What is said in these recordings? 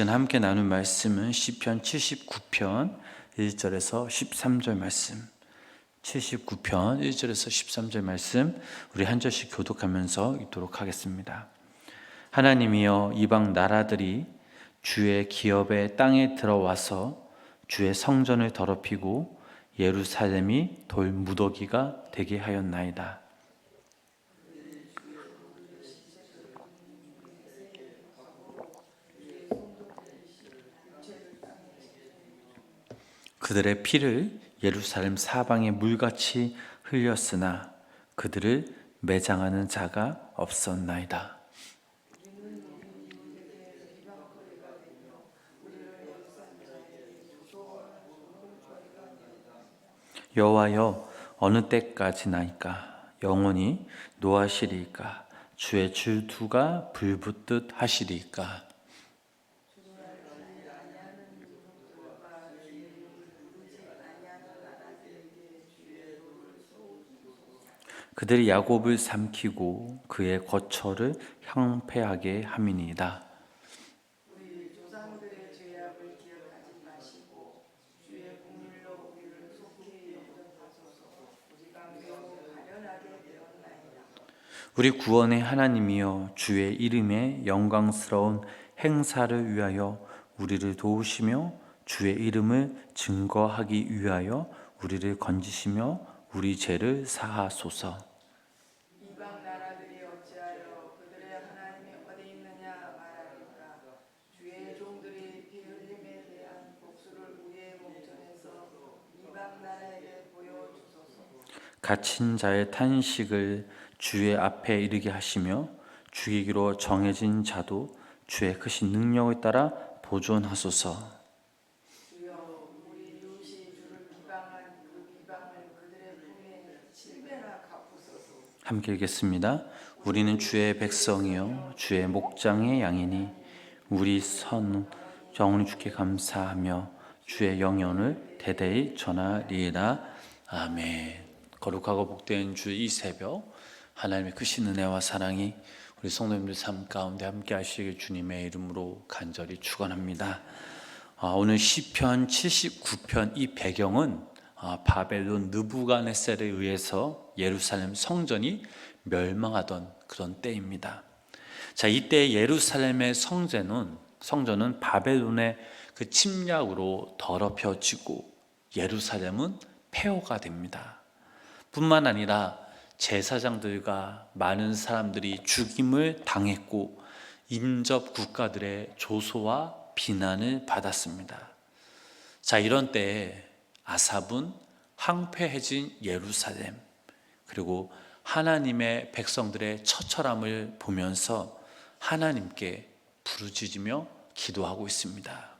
시간 함께 나눈 말씀은 시편 79편 1절에서 13절 말씀. 79편 1절에서 13절 말씀 우리 한 절씩 교독하면서 읽도록 하겠습니다. 하나님이여 이방 나라들이 주의 기업의 땅에 들어와서 주의 성전을 더럽히고 예루살렘이 돌 무더기가 되게 하였나이다. 그들의 피를 예루살렘 사방에 물같이 흘렸으나 그들을 매장하는 자가 없었나이다. 여호와여 어느 때까지나이까? 영원히 노하시리까? 주의 질투가 불붙듯 하시리까 그들이 야곱을 삼키고 그의 거처를 향폐하게 함이니이다. 우리 구원의 하나님이여 주의 이름의 영광스러운 행사를 위하여 우리를 도우시며 주의 이름을 증거하기 위하여 우리를 건지시며 우리 죄를 사하소서. 이방 나라들이 어찌하여 그들의 하나님이 어디 있느냐 말하니까 주의 종들이 피 흘림에 대한 복수를 우리의 목전에서 이방 나라에게 보여주소서 갇힌 자의 탄식을 주의 앞에 이르게 하시며 죽이기로 정해진 자도 주의 크신 능력을 따라 보존하소서. 그 함께 읽겠습니다. 우리는 주의 백성이요 주의 목장의 양이니 우리 선 영원히 주께 감사하며 주의 영연을 대대히 전하리이다. 아멘. 거룩하고 복된 주 이 새벽 하나님의 크신 은혜와 사랑이 우리 성도님들 삶 가운데 함께 하시길 주님의 이름으로 간절히 축원합니다. 아, 오늘 시편 79편 이 배경은 아, 바벨론 느부갓네살에 의해서 예루살렘 성전이 멸망하던 그런 때입니다. 자, 이때 예루살렘의 성전은 성전은 바벨론의 그 침략으로 더럽혀지고 예루살렘은 폐허가 됩니다. 뿐만 아니라 제사장들과 많은 사람들이 죽임을 당했고 인접 국가들의 조소와 비난을 받았습니다. 자, 이런 때에 아삽은 황폐해진 예루살렘 그리고 하나님의 백성들의 처처함을 보면서 하나님께 부르짖으며 기도하고 있습니다.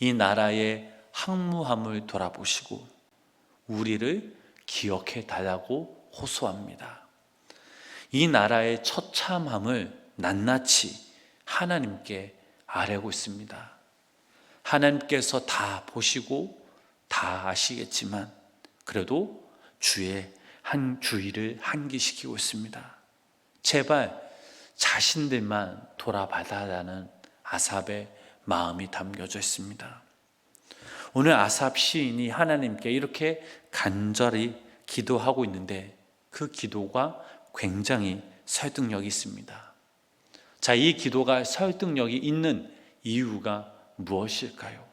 이 나라의 항무함을 돌아보시고 우리를 기억해 달라고 호소합니다. 이 나라의 처참함을 낱낱이 하나님께 아뢰고 있습니다. 하나님께서 다 보시고 다 아시겠지만 그래도 주의 한 주의를 한기시키고 있습니다. 제발 자신들만 돌아봐달라는 아삽의 마음이 담겨져 있습니다. 오늘 아삽 시인이 하나님께 이렇게 간절히 기도하고 있는데 그 기도가 굉장히 설득력이 있습니다. 자, 이 기도가 설득력이 있는 이유가 무엇일까요?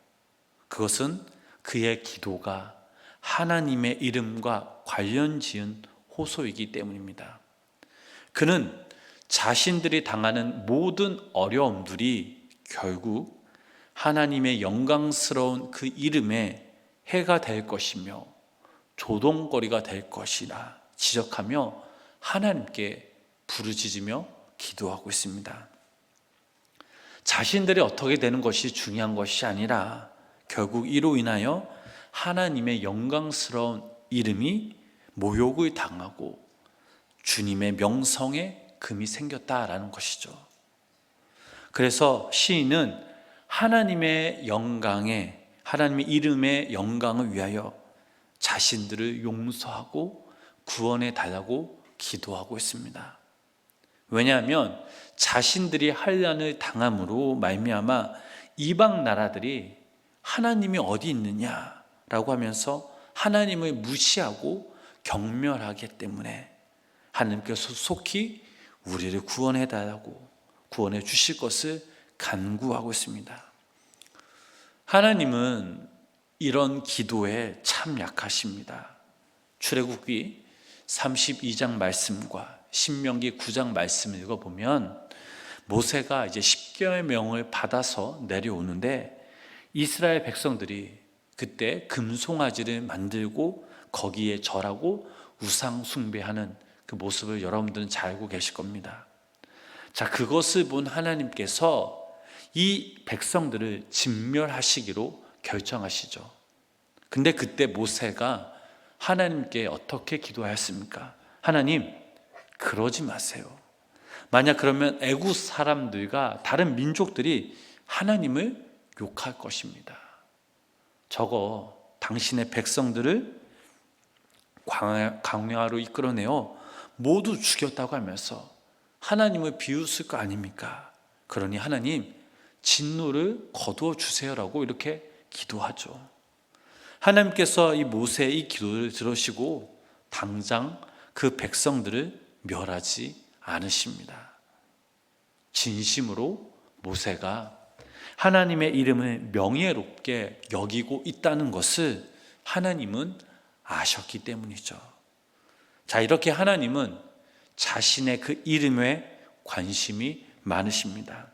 그것은 그의 기도가 하나님의 이름과 관련 지은 호소이기 때문입니다. 그는 자신들이 당하는 모든 어려움들이 결국 하나님의 영광스러운 그 이름에 해가 될 것이며 조동거리가 될 것이라 지적하며 하나님께 부르짖으며 기도하고 있습니다. 자신들이 어떻게 되는 것이 중요한 것이 아니라 결국 이로 인하여 하나님의 영광스러운 이름이 모욕을 당하고 주님의 명성에 금이 생겼다라는 것이죠. 그래서 시인은 하나님의 영광에 하나님의 이름의 영광을 위하여 자신들을 용서하고 구원해 달라고 기도하고 있습니다. 왜냐하면 자신들이 한란을 당함으로 말미암아 이방 나라들이 하나님이 어디 있느냐라고 하면서 하나님을 무시하고 경멸하기 때문에 하나님께서 속히 우리를 구원해 달라고 구원해 주실 것을 간구하고 있습니다. 하나님은 이런 기도에 참 약하십니다. 출애굽기 32장 말씀과 신명기 9장 말씀을 읽어 보면 모세가 이제 10개의 명을 받아서 내려오는데 이스라엘 백성들이 그때 금송아지를 만들고 거기에 절하고 우상 숭배하는 그 모습을 여러분들은 잘 알고 계실 겁니다. 자, 그것을 본 하나님께서 이 백성들을 진멸하시기로 결정하시죠. 근데 그때 모세가 하나님께 어떻게 기도하였습니까? 하나님, 그러지 마세요. 만약 그러면 애굽 사람들과 다른 민족들이 하나님을 욕할 것입니다. 저거 당신의 백성들을 광야- 광야로 이끌어내어 모두 죽였다고 하면서 하나님을 비웃을 거 아닙니까? 그러니 하나님 진노를 거두어 주세요라고 이렇게 기도하죠. 하나님께서 이 모세의 이 기도를 들으시고 당장 그 백성들을 멸하지 않으십니다. 진심으로 모세가 하나님의 이름을 명예롭게 여기고 있다는 것을 하나님은 아셨기 때문이죠. 자, 이렇게 하나님은 자신의 그 이름에 관심이 많으십니다.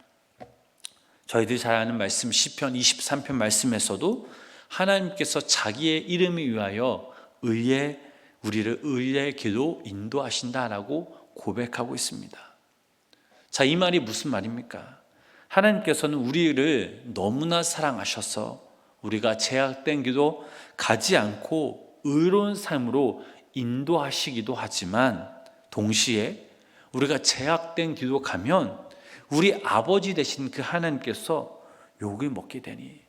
저희들이 잘 아는 말씀 시편 23편 말씀에서도 하나님께서 자기의 이름을 위하여 의의 우리를 의의 길로 인도하신다라고 고백하고 있습니다. 자, 이 말이 무슨 말입니까? 하나님께서는 우리를 너무나 사랑하셔서 우리가 제약된 길로 가지 않고 의로운 삶으로 인도하시기도 하지만 동시에 우리가 제약된 길로 가면 우리 아버지 되신 그 하나님께서 욕을 먹게 되니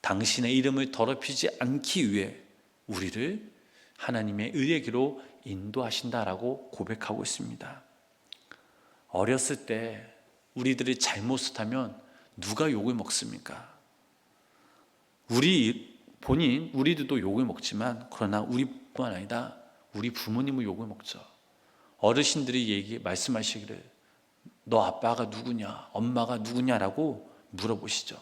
당신의 이름을 더럽히지 않기 위해 우리를 하나님의 의의 길로 인도하신다라고 고백하고 있습니다. 어렸을 때 우리들이 잘못을 하면 누가 욕을 먹습니까? 우리 본인 우리들도 욕을 먹지만 그러나 우리뿐만 아니라 우리 부모님은 욕을 먹죠. 어르신들이 얘기 말씀하시기를 너 아빠가 누구냐, 엄마가 누구냐라고 물어보시죠.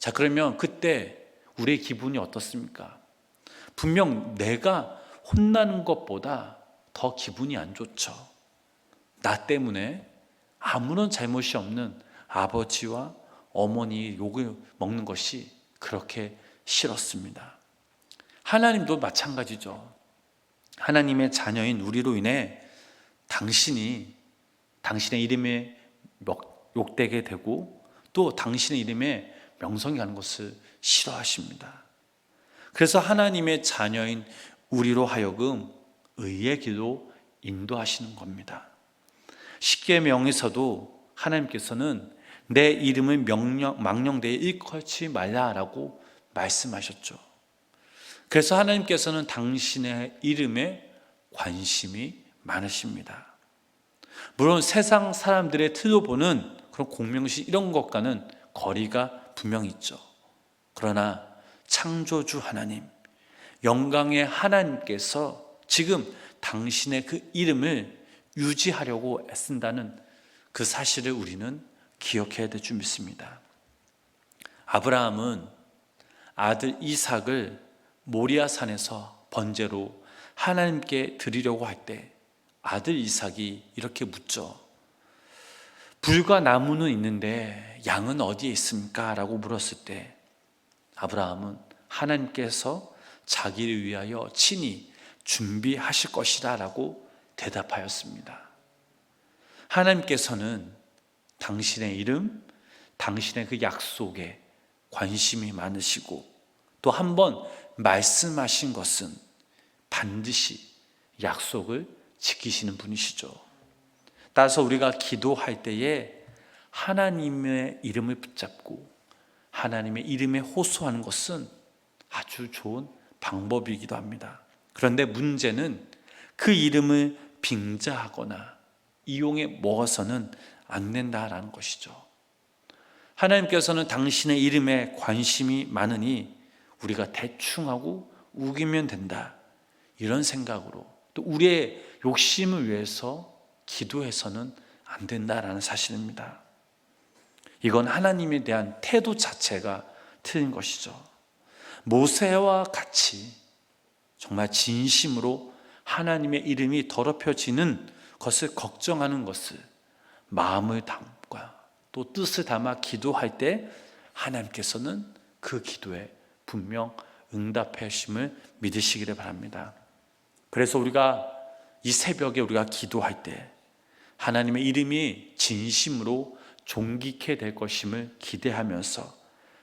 자 그러면 그때 우리의 기분이 어떻습니까? 분명 내가 혼나는 것보다 더 기분이 안 좋죠. 나 때문에 아무런 잘못이 없는 아버지와 어머니 욕을 먹는 것이 그렇게 싫었습니다. 하나님도 마찬가지죠. 하나님의 자녀인 우리로 인해 당신이 당신의 이름에 욕되게 되고 또 당신의 이름에 명성이 가는 것을 싫어하십니다. 그래서 하나님의 자녀인 우리로 하여금 의의 길로 인도하시는 겁니다. 십계명에서도 하나님께서는 내 이름을 명령, 망령되이 일컬지 말라라고 말씀하셨죠. 그래서 하나님께서는 당신의 이름에 관심이 많으십니다. 물론 세상 사람들의 틀로 보는 그런 공명시 이런 것과는 거리가 분명히 있죠. 그러나 창조주 하나님, 영광의 하나님께서 지금 당신의 그 이름을 유지하려고 애쓴다는 그 사실을 우리는 기억해야 될 줄 믿습니다. 아브라함은 아들 이삭을 모리아산에서 번제로 하나님께 드리려고 할 때 아들 이삭이 이렇게 묻죠. 불과 나무는 있는데 양은 어디에 있습니까? 라고 물었을 때 아브라함은 하나님께서 자기를 위하여 친히 준비하실 것이다 라고 대답하였습니다. 하나님께서는 당신의 이름, 당신의 그 약속에 관심이 많으시고 또 한 번 말씀하신 것은 반드시 약속을 지키시는 분이시죠. 따라서 우리가 기도할 때에 하나님의 이름을 붙잡고 하나님의 이름에 호소하는 것은 아주 좋은 방법이기도 합니다. 그런데 문제는 그 이름을 빙자하거나 이용해 먹어서는 안 된다라는 것이죠. 하나님께서는 당신의 이름에 관심이 많으니 우리가 대충하고 우기면 된다. 이런 생각으로 또 우리의 욕심을 위해서 기도해서는 안 된다라는 사실입니다. 이건 하나님에 대한 태도 자체가 틀린 것이죠. 모세와 같이 정말 진심으로 하나님의 이름이 더럽혀지는 것을 걱정하는 것을 마음을 담과 또 뜻을 담아 기도할 때 하나님께서는 그 기도에 분명 응답해 하심을 믿으시기를 바랍니다. 그래서 우리가 이 새벽에 우리가 기도할 때 하나님의 이름이 진심으로 존귀케 될 것임을 기대하면서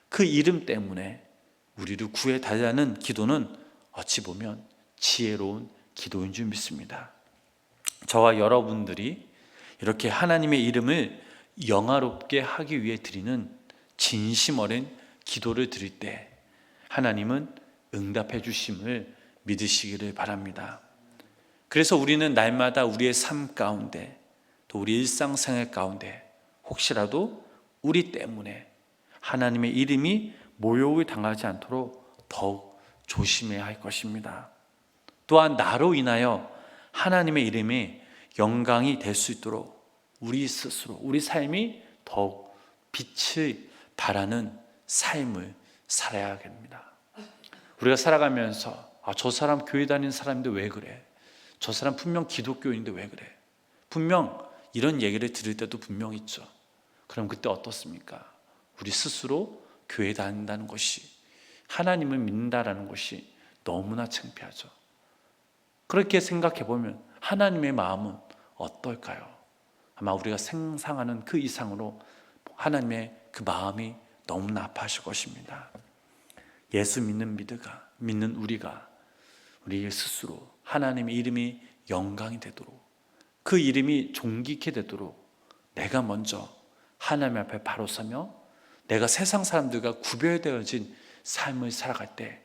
그 이름 때문에 우리를 구해 달라는 기도는 어찌 보면 지혜로운 기도인 줄 믿습니다. 저와 여러분들이 이렇게 하나님의 이름을 영화롭게 하기 위해 드리는 진심 어린 기도를 드릴 때 하나님은 응답해 주심을 믿으시기를 바랍니다. 그래서 우리는 날마다 우리의 삶 가운데 또 우리 일상생활 가운데 혹시라도 우리 때문에 하나님의 이름이 모욕을 당하지 않도록 더욱 조심해야 할 것입니다. 또한 나로 인하여 하나님의 이름이 영광이 될 수 있도록 우리 스스로 우리 삶이 더욱 빛을 발하는 삶을 살아야 됩니다. 우리가 살아가면서 아, 저 사람 교회 다니는 사람인데 왜 그래? 저 사람 분명 기독교인데 왜 그래? 분명 이런 얘기를 들을 때도 분명 있죠. 그럼 그때 어떻습니까? 우리 스스로 교회 다닌다는 것이 하나님을 믿는다라는 것이 너무나 창피하죠. 그렇게 생각해 보면 하나님의 마음은 어떨까요? 아마 우리가 생상하는 그 이상으로 하나님의 그 마음이 너무나 아파하실 것입니다. 예수 믿는 믿으가 믿는 우리가 우리 스스로 하나님의 이름이 영광이 되도록 그 이름이 존귀케 되도록 내가 먼저 하나님 앞에 바로 서며 내가 세상 사람들과 구별되어진 삶을 살아갈 때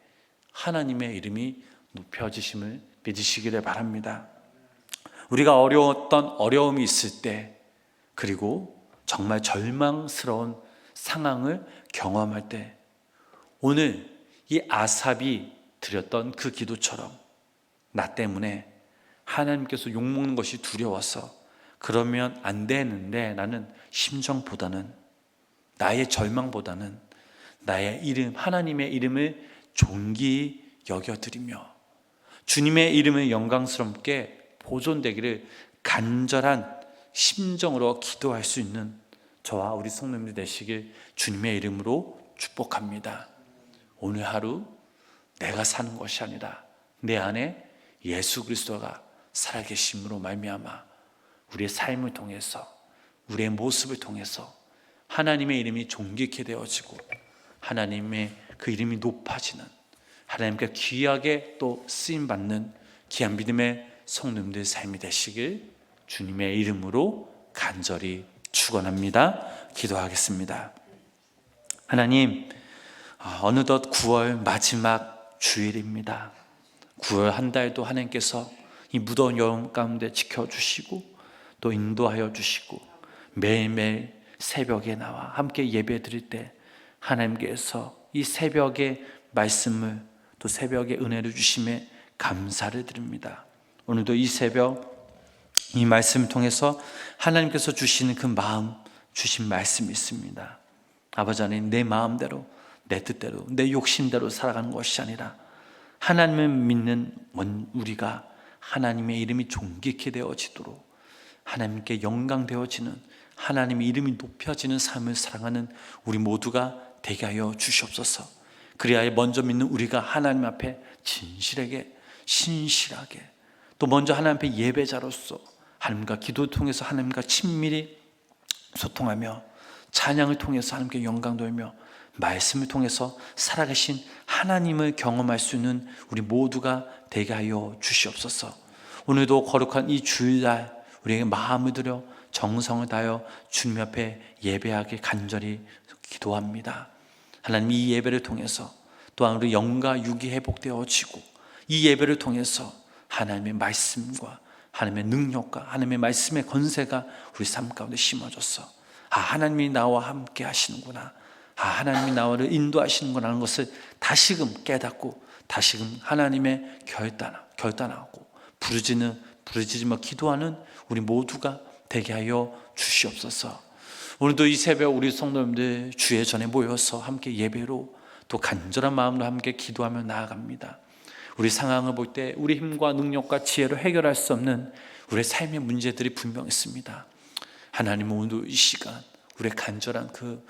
하나님의 이름이 높여지심을 믿으시기를 바랍니다. 우리가 어려웠던 어려움이 있을 때 그리고 정말 절망스러운 상황을 경험할 때 오늘 이 아삽이 드렸던 그 기도처럼 나 때문에 하나님께서 욕먹는 것이 두려워서 그러면 안 되는데 나는 심정보다는 나의 절망보다는 나의 이름 하나님의 이름을 존귀 여겨드리며 주님의 이름을 영광스럽게 보존되기를 간절한 심정으로 기도할 수 있는 저와 우리 성도님들 되시길 주님의 이름으로 축복합니다. 오늘 하루 내가 사는 것이 아니라 내 안에 예수 그리스도가 살아계심으로 말미암아 우리의 삶을 통해서 우리의 모습을 통해서 하나님의 이름이 존귀케 되어지고 하나님의 그 이름이 높아지는 하나님께 귀하게 또 쓰임 받는 귀한 믿음의 성도님들 삶이 되시길 주님의 이름으로 간절히 축원합니다. 기도하겠습니다. 하나님 아, 어느덧 9월 마지막 주일입니다. 9월 한 달도 하나님께서 이 무더운 여름 가운데 지켜주시고 또 인도하여 주시고 매일매일 새벽에 나와 함께 예배 드릴 때 하나님께서 이 새벽의 말씀을 또 새벽의 은혜를 주심에 감사를 드립니다. 오늘도 이 새벽 이 말씀을 통해서 하나님께서 주시는 그 마음 주신 말씀이 있습니다. 아버지 하나님 내 마음대로 내 뜻대로 내 욕심대로 살아가는 것이 아니라 하나님을 믿는 우리가 하나님의 이름이 존귀케 되어지도록 하나님께 영광 되어지는 하나님의 이름이 높여지는 삶을 사랑하는 우리 모두가 되게 하여 주시옵소서. 그리하여 먼저 믿는 우리가 하나님 앞에 진실하게 신실하게 또 먼저 하나님 앞에 예배자로서 하나님과 기도를 통해서 하나님과 친밀히 소통하며 찬양을 통해서 하나님께 영광 돌며 말씀을 통해서 살아계신 하나님을 경험할 수 있는 우리 모두가 되게 하여 주시옵소서. 오늘도 거룩한 이 주일날 우리에게 마음을 들여 정성을 다하여 주님 앞에 예배하게 간절히 기도합니다. 하나님 이 예배를 통해서 또한 우리 영과 육이 회복되어지고 이 예배를 통해서 하나님의 말씀과 하나님의 능력과 하나님의 말씀의 권세가 우리 삶 가운데 심어졌어. 아, 하나님이 나와 함께 하시는구나. 아, 하나님이 나와를 인도하시는구나 하는 것을 다시금 깨닫고 다시금 하나님의 결단, 결단하고 부르짖는 부르짖으며 기도하는 우리 모두가 되게 하여 주시옵소서. 오늘도 이 새벽 우리 성도님들 주의 전에 모여서 함께 예배로 또 간절한 마음으로 함께 기도하며 나아갑니다. 우리 상황을 볼 때 우리 힘과 능력과 지혜로 해결할 수 없는 우리의 삶의 문제들이 분명 있습니다. 하나님은 오늘도 이 시간 우리의 간절한 그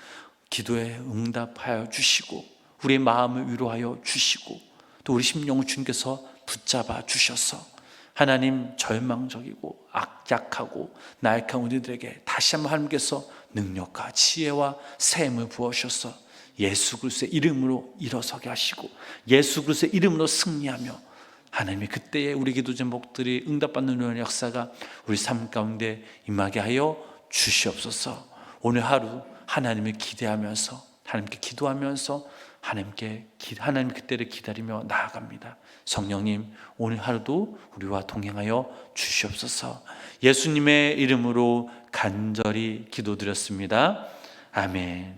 기도에 응답하여 주시고 우리의 마음을 위로하여 주시고 또 우리 심령을 주님께서 붙잡아 주셔서 하나님 절망적이고 악약하고 나약한 우리들에게 다시 한번 하나님께서 능력과 지혜와 샘을 부어셔서 예수 그리스도의 이름으로 일어서게 하시고 예수 그리스도의 이름으로 승리하며 하나님이 그때에 우리 기도 제목들이 응답받는 그런 역사가 우리 삶 가운데 임하게 하여 주시옵소서. 오늘 하루 하나님을 기대하면서 하나님께 기도하면서 하나님께 기- 하나님 그때를 기다리며 나아갑니다. 성령님 오늘 하루도 우리와 동행하여 주시옵소서. 예수님의 이름으로 간절히 기도드렸습니다. 아멘.